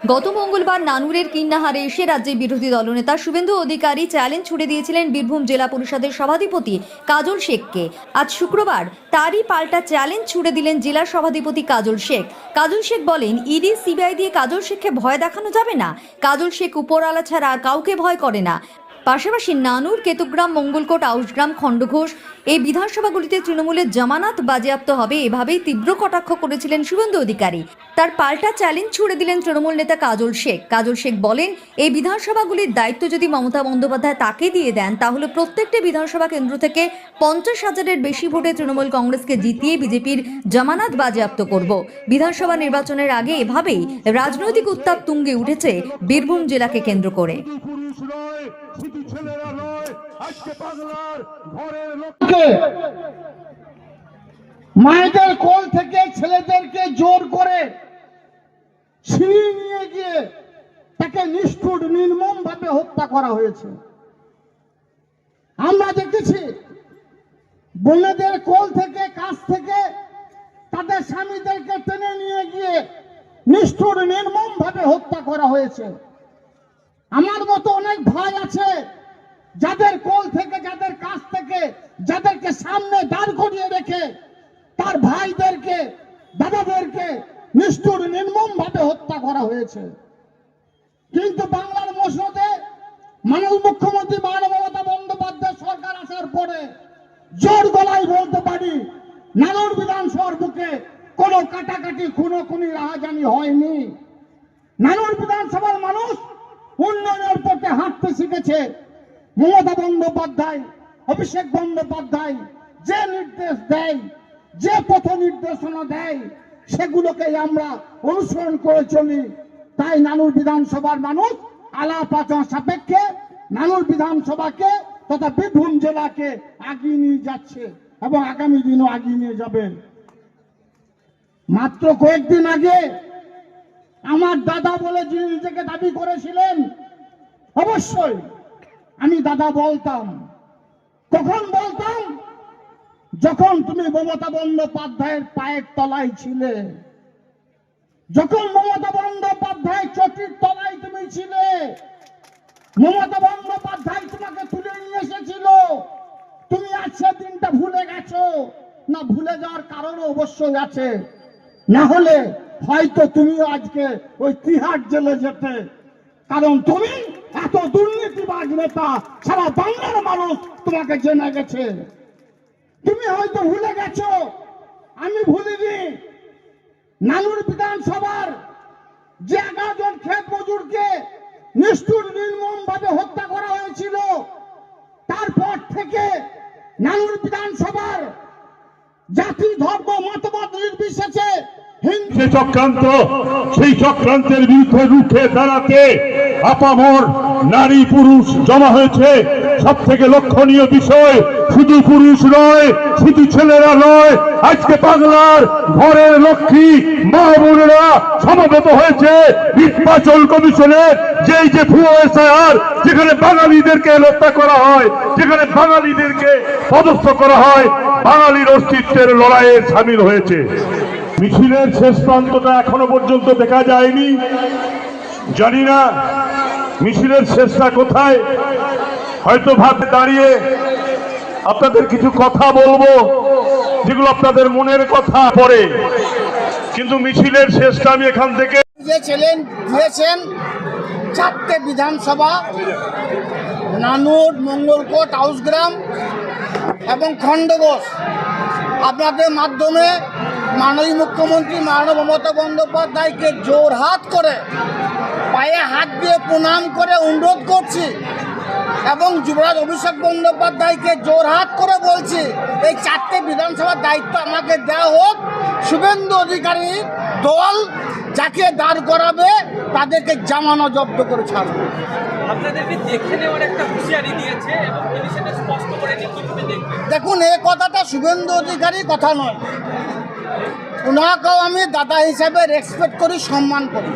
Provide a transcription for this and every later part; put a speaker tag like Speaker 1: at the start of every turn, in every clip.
Speaker 1: গত মঙ্গলবার নানুরের কিন্নাহারে এসে রাজ্যের বিরোধী দলনেতা শুভেন্দু অধিকারী চ্যালেঞ্জ ছুড়ে দিয়েছিলেন বীরভূম জেলা পরিষদের সভাধিপতি কাজল শেখকে। আজ শুক্রবার তারই পাল্টা চ্যালেঞ্জ ছুড়ে দিলেন জেলা সভাধিপতি কাজল শেখ। কাজল শেখ বলেন, ইডি, সিবিআই দিয়ে কাজল শেখকে ভয় দেখানো যাবে না। কাজল শেখ উপরওয়ালা ছাড়া আর কাউকে ভয় করে না। পাশাপাশি নানুর, কেতুগ্রাম, মঙ্গলকোট আউসগ্রাম খণ্ডঘোষ এই বিধানসভাগুলিতে তৃণমূলের জামানাত বাজেয়াপ্ত হবে। এভাবেই তীব্র কটাক্ষ করেছিলেন শুভেন্দু অধিকারী। তার পাল্টা চ্যালেঞ্জ ছুড়ে দিলেন তৃণমূল নেতা কাজল শেখ। কাজল শেখ বলেন, এই বিধানসভাগুলির দায়িত্ব যদি মমতা বন্দ্যোপাধ্যায় তাকে দিয়ে দেন, তাহলে প্রত্যেকটি বিধানসভা কেন্দ্র থেকে পঞ্চাশ হাজারের বেশি ভোটে তৃণমূল কংগ্রেসকে জিতিয়ে বিজেপির জামানাত বাজেয়াপ্ত করব। বিধানসভা নির্বাচনের আগে এভাবেই রাজনৈতিক উত্তাপ তুঙ্গে উঠেছে বীরভূম জেলাকে কেন্দ্র করে।
Speaker 2: ছেলেরা নয়, আজকে বাংলার ঘরের লোক
Speaker 3: কে মায়েদের কোল থেকে ছেলেদেরকে জোর করে ছিনিয়ে নিয়ে গিয়ে তাকে নিষ্ঠুর নির্মম ভাবে হত্যা করা হয়েছে। আমরা দেখেছি, বোনেদের কোল থেকে, কাছ থেকে তাদের স্বামীদেরকে টেনে নিয়ে গিয়ে নিষ্ঠুর নির্মম ভাবে হত্যা করা হয়েছে। আমার মতো অনেক ভাই আছে যাদের কোল থেকে, যাদের কাছ থেকে, যাদেরকে সামনে দাঁড় করিয়ে রেখে তার ভাইদেরকে, দাদাদেরকে নিষ্ঠুর নির্মম ভাবে হত্যা করা হয়েছে। কিন্তু বাংলার মসনদে মানব মুখ্যমন্ত্রী মানব মমতা বন্দ্যোপাধ্যায় সরকার আসার পরে জোর গলায় বলতে পারি নাগর বিধানসভার বুকে কোনো কাটাকাটি খুনো খুনি রাহাজানি হয়নি। নানুর বিধানসভার মানুষ উন্নয়নের পথে হাঁটতে শিখেছে। মমতা বন্দ্যোপাধ্যায়, অভিষেক বন্দ্যোপাধ্যায় যে নির্দেশ দেয়, যে পথ নির্দেশনা দেয়, সেগুলোকে আমরা অনুসরণ করে চলি। তাই নানুর বিধানসভার মানুষ আলাপ আচরণ সাপেক্ষে নানুর বিধানসভাকে তথা বীরভূম জেলাকে আগিয়ে নিয়ে যাচ্ছে এবং আগামী দিনও আগিয়ে নিয়ে যাবে। মাত্র কয়েকদিন আগে আমার দাদা বলে যিনি নিজেকে দাবি করেছিলেন, অবশ্যই আমি দাদা বলতাম। কখন বলতাম? যখন তুমি মমতা বন্দ্যোপাধ্যায়ের পায়ের তলায় ছিলে। যখন মমতা বন্দ্যোপাধ্যায় চটির তলায় তুমি ছিলে। মমতা বন্দ্যোপাধ্যায় তোমাকে তুলে নিয়ে এসেছিল। তুমি আজ সেদিনটা ভুলে গেছো। না ভুলে যাওয়ার কারণও অবশ্যই আছে। না হলে হয়তো তুমিও আজকে ওই তিহার জেলে যেতে। কারণ তুমি এত দুর্নীতিবাজ নেতা, সারা বাংলার মানুষ তোমাকে জেনে গেছে। তুমি হয়তো ভুলে গেছো, আমি ভুলিনি। নানুর বিধানসভার যে এগারো জন ক্ষেত মজুরকে নিষ্ঠুর নির্মম ভাবে হত্যা করা হয়েছিল, তারপর থেকে নানুর বিধানসভার জাতি, ধর্ম, মতবাদ নির্বিশেষে
Speaker 2: যে চক্রান্ত, সেই চক্রান্তের বিরুদ্ধে রুখে দাঁড়াতে আপামর নারী পুরুষ জমা হয়েছে। সব থেকে লক্ষণীয় বিষয়, শুধু পুরুষ নয়, শুধু ছেলেরা নয়, আজকে বাংলার ঘরের লক্ষ্মী, মা বোনেরা সমবেত হয়েছে। নির্বাচন কমিশনের যেই যে ভুয়ো এসআইআর, যেখানে বাঙালিদেরকে হত্যা করা হয়, যেখানে বাঙালিদেরকে পদস্থ করা হয়, বাঙালির অস্তিত্বের লড়াইয়ে সামিল হয়েছে। মিছিলের শেষ প্রান্তটা এখনও পর্যন্ত দেখা যায়নি। জানি না মিছিলের শেষটা কোথায়। হয়তো ভাবে দাঁড়িয়ে আপনাদের কিছু কথা বলব, যেগুলো আপনাদের মনের কথা পড়ে। কিন্তু মিছিলের শেষটা আমি এখান থেকে
Speaker 3: দিয়েছিলেন দিয়েছেন চারটে বিধানসভা, নানুর, মঙ্গলকোট, হাউসগ্রাম এবং খণ্ডঘোষ। আপনাদের মাধ্যমে মাননীয় মুখ্যমন্ত্রী মাননীয় মমতা বন্দ্যোপাধ্যায়কে জোর হাত করে পায়ে হাত দিয়ে প্রণাম করে অনুরোধ করছি এবং যুবরাজ অভিষেক বন্দ্যোপাধ্যায়কে জোর হাত করে বলছি এই চারটে বিধানসভার দায়িত্ব আমাকে দেওয়া হোক শুভেন্দু অধিকারী দল যাকে দাঁড় করাবে তাদেরকে জামানো জব্দ করে ছাড়বে।
Speaker 4: আপনাদেরকে দেখে নেওয়ার একটা হুঁশিয়ারি দিয়েছে এবং তিনি সেটা স্পষ্ট করে
Speaker 3: দেখুন এ কথাটা শুভেন্দু অধিকারী কথা নয়। ওনাকেও আমি দাদা হিসাবে রেসপেক্ট করি, সম্মান করি।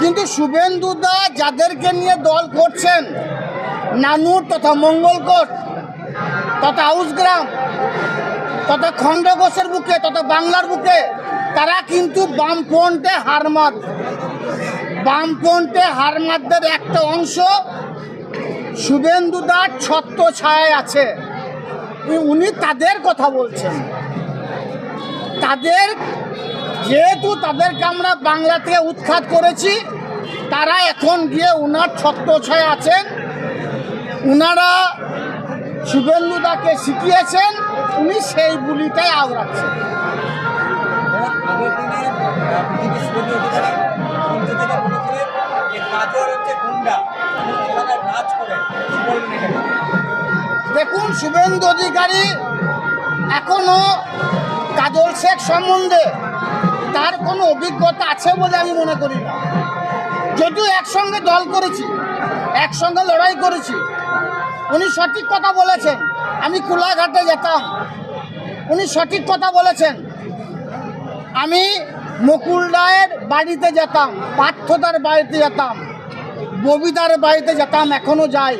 Speaker 3: কিন্তু শুভেন্দু দা যাদেরকে নিয়ে দল করছেন নানুর তথা মঙ্গলকোট তথা হাউসগ্রাম, তথা খণ্ডঘোষের বুকে, তথা বাংলার বুকে, তারা কিন্তু বামফ্রন্টে হার মাত বামপন্থে হারমাদদের একটা অংশ শুভেন্দুদার ছত্র ছায় আছে। উনি তাদের কথা বলছেন। তাদের, যেহেতু তাদেরকে আমরা বাংলা থেকে উৎখাত করেছি, তারা এখন গিয়ে উনার ছত্র ছায় আছেন উনারা শুভেন্দুদাকে শিখিয়েছেন, উনি সেই বুলিটাই আওড়াচ্ছেন? দেখুন, শুভেন্দু অধিকারী এখনও কাজল শেখ সম্বন্ধে তার কোনো অভিজ্ঞতা আছে বলে আমি মনে করি না। যদিও একসঙ্গে দল করেছি, একসঙ্গে লড়াই করেছি, উনি সঠিক কথা বলেছেন, আমি কুলাঘাটে যেতাম, উনি সঠিক কথা বলেছেন, আমি মুকুল রায়ের বাড়িতে যেতাম, পার্থদার বাড়িতে যেতাম ববিদার বাড়িতে যেতাম, এখনও যাই।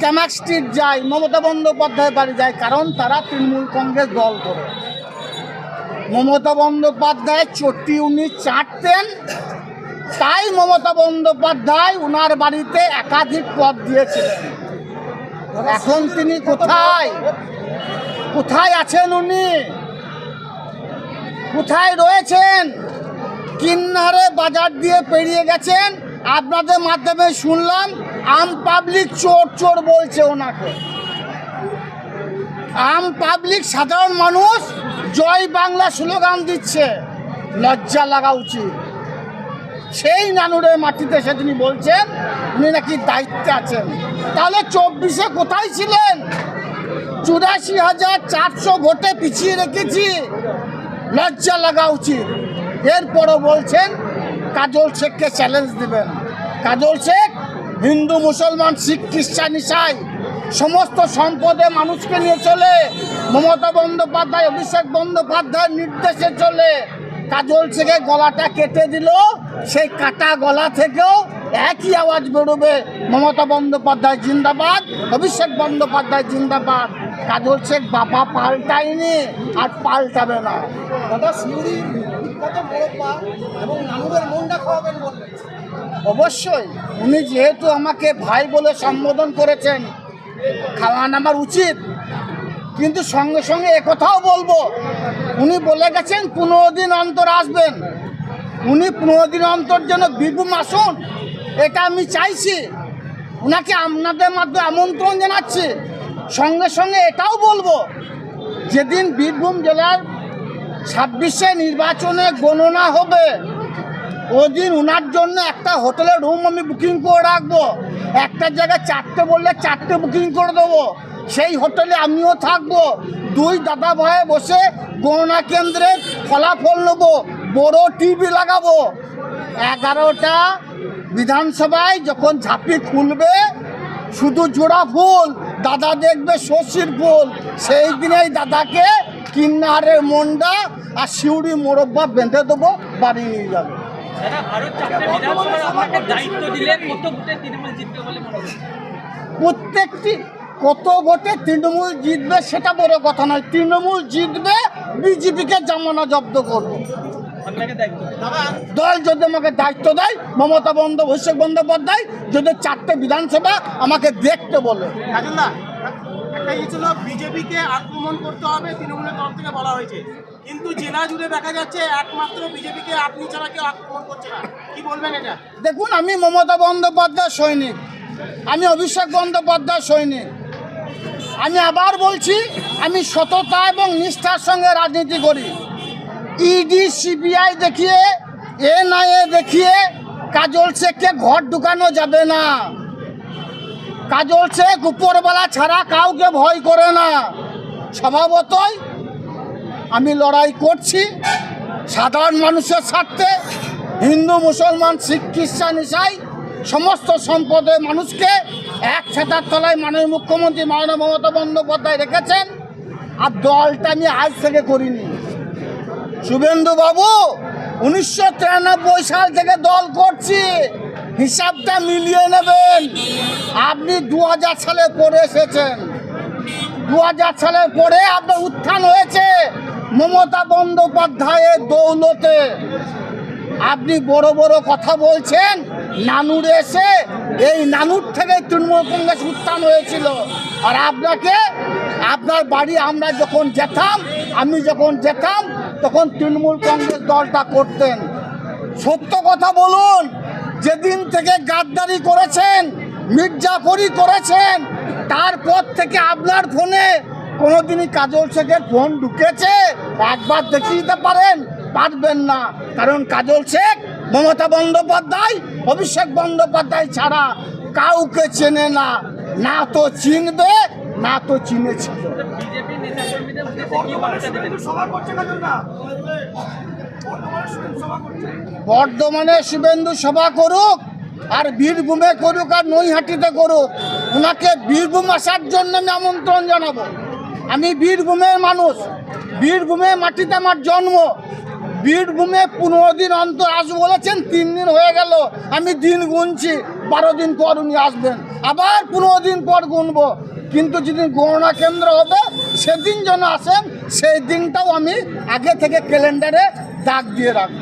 Speaker 3: ক্যামাক স্ট্রিট যায়, মমতা বন্দ্যোপাধ্যায় বাড়ি যায়, কারণ তারা তৃণমূল কংগ্রেস দল করে। মমতা বন্দ্যোপাধ্যায় চটি উনি চাটতেন, তাই মমতা বন্দ্যোপাধ্যায় উনার বাড়িতে একাধিক পদ দিয়েছিলেন। এখন তিনি কোথায়? কোথায় আছেন উনি? কোথায় রয়েছেন? কিন্নারে বাজার দিয়ে পেরিয়ে গেছেন। আপনাদের মাধ্যমে শুনলাম আম পাবলিক চোর চোর বলছে ওনাকে। আম পাবলিক সাধারণ মানুষ জয় বাংলা স্লোগান দিচ্ছে। লজ্জা লাগা উচিত। সেই নানুরের মাটিতে সে তিনি বলছেন, উনি নাকি দায়িত্বে আছেন। তাহলে চব্বিশে কোথায় ছিলেন? চুরাশি হাজার চারশো ভোটে পিছিয়ে রেখেছি। লজ্জা লাগা উচিত। এরপরও বলছেন, কাজল শেখকে চ্যালেঞ্জ দিবেন। কাজল শেখ হিন্দু, মুসলমান, শিখ, খ্রিস্টান, ইসাই, সমস্ত সম্পদে মানুষকে নিয়ে চলে। মমতা বন্দ্যোপাধ্যায়, অভিষেক বন্দ্যোপাধ্যায়ের নির্দেশে চলে। কাজল শেখের গলাটা কেটে দিল, সেই কাটা গলা থেকেও একই আওয়াজ বেরোবে। মমতা বন্দ্যোপাধ্যায় জিন্দাবাদ, অভিষেক বন্দ্যোপাধ্যায় জিন্দাবাদ। কাজল শেখ বাবা পাল্টায়নি, আর পাল্টাবে না।
Speaker 5: দাদা মোরব্বা এবং মনটা খাওয়াবেন বললেন
Speaker 3: অবশ্যই, উনি যেহেতু আমাকে ভাই বলে সম্বোধন করেছেন, খাওয়ান আমার উচিত। কিন্তু সঙ্গে সঙ্গে একথাও বলব, উনি বলে গেছেন পনেরো দিন অন্তর আসবেন। উনি পনেরো দিন অন্তর যেন বীরভূম আসুন, এটা আমি চাইছি। ওনাকে আপনাদের মাধ্যমে আমন্ত্রণ জানাচ্ছি। সঙ্গে সঙ্গে এটাও বলব, যেদিন বীরভূম জেলার ছাব্বিশে নির্বাচনে গণনা হবে ওদিন ওনার জন্য একটা হোটেলের রুম আমি বুকিং করে রাখব। একটা জায়গায় চারটে বললে চারটে বুকিং করে দেবো। সেই হোটেলে আমিও থাকব। দুই দাদা ভয়ে বসে গণনা কেন্দ্রে ফলাফল নেব, বড় টিভি লাগাবো। এগারোটা বিধানসভায় যখন ঝাঁপি খুলবে, শুধু জোড়া ফুল, দাদা দেখবে শশীর ফুল। সেই দিনেই দাদাকে কিন্নারের মন্ডা আর শিউড়ি মোরব্বা বেঁধে দেবো, বাড়ি নিয়ে যাবে।
Speaker 4: মনে
Speaker 3: প্রত্যেকটি কত ভোটে তৃণমূল জিতবে সেটা বড় কথা নয়। তৃণমূল জিতবে বিজেপিকে জামানা জব্দ করবে। দল যদি আমাকে দায়িত্ব দেয় মমতা বন্দ অভিষেক বন্দ্যোপাধ্যায় যদি চারটে বিধানসভা আমাকে দেখতে বলে।
Speaker 5: একটা ইয়ে ছিল বিজেপিকে আক্রমণ করতে হবে তৃণমূলের তরফ থেকে বলা হয়েছে। কিন্তু জেলা জুড়ে দেখা যাচ্ছে একমাত্র বিজেপিকে আপনি ছাড়া কেউ আক্রমণ করছে না। কি বলবেন এটা?
Speaker 3: দেখুন, আমি মমতা বন্দ্যোপাধ্যায় সৈনিক। আমি অভিষেক বন্দ্যোপাধ্যায় সৈনিক। আমি আবার বলছি, আমি সততা এবং নিষ্ঠার সঙ্গে রাজনীতি করি। ইডি সিবিআই দেখিয়ে এনআইএ দেখিয়ে কাজল শেখকে ঘর ঢুকানো যাবে না। কাজল শেখ উপরবেলা ছাড়া কাউকে ভয় করে না। স্বভাবতই আমি লড়াই করছি সাধারণ মানুষের স্বার্থে, হিন্দু, মুসলমান, শিখ, খ্রিস্টান, ইসাই, সমস্ত সম্পদের মানুষকে এক ছাতার তলায় মাননীয় মুখ্যমন্ত্রী মাননীয় মমতা বন্দ্যোপাধ্যায় রেখেছেন, আর দলটা আমি আজ থেকে করিনি। শুভেন্দু বাবু উনিশশো তিরানব্বই সাল থেকে দল করছি, হিসাবটা মিলিয়ে নেবেন। আপনি দু হাজার সালে পড়ে এসেছেন। দু সালের পরে আপনার উত্থান হয়েছে। মমতা বন্দ্যোপাধ্যায়ের দৌলতে আপনি বড় বড় কথা বলছেন, নানুর এসে এই নানুর থেকে তৃণমূল কংগ্রেস উত্থান হয়েছিল। আর আপনাকে, আপনার বাড়ি আমরা যখন যেতাম, আমি যখন যেতাম, তখন তৃণমূল কংগ্রেস দলটা করতেন। সত্য কথা বলুন, যেদিন থেকে গাদ্দারি করেছেন মির্জাফরি করেছেন, তারপর থেকে আপনার ফোনে কোনোদিনই কাজল শেখের ফোন ঢুকেছে। একবার দেখিয়ে দিতে পারেন, পারবেন না। কারণ কাজল শেখ মমতা বন্দ্যোপাধ্যায়, অভিষেক বন্দ্যোপাধ্যায় ছাড়া কাউকে চেনে না। না তো চিনবে, না তো চিনেছিল বর্ধমানে শুভেন্দু সভা করুক, আর বীরভূমে করুক, আর নৈহাটিতে করুক ওনাকে বীরভূম আসার জন্য আমি আমন্ত্রণ জানাব। আমি বীরভূমের মানুষ। বীরভূমে মাটিতে আমার জন্ম। বীরভূমে পনেরো দিন অন্তর আসব বলেছেন, তিন দিন হয়ে গেল। আমি দিন গুনছি, বারো দিন পর উনি আসবেন। আবার পনেরো দিন পর গুনবো। কিন্তু যেদিন গণনা কেন্দ্র হবে, সেদিন যেন আসেন, সেই দিনটাও আমি আগে থেকে ক্যালেন্ডারে দাগ দিয়ে রাখব।